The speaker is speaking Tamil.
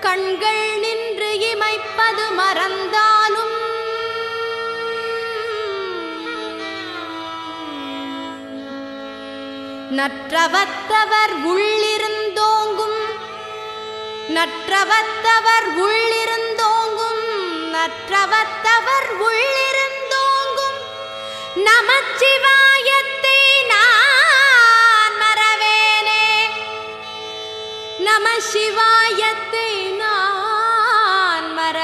கண்கள் நின்று இமைப்பது மறந்தாலும். நற்றவத்தவர் உள்ளிருந்தோங்கும். நற்றவத்தவர் உள்ளிருந்தோங்கும். நற்றவத்தவர் உள்ளிருந்தோங்கும். நமச்சிவாயத்தை நான் மறவேனே. நம சிவாய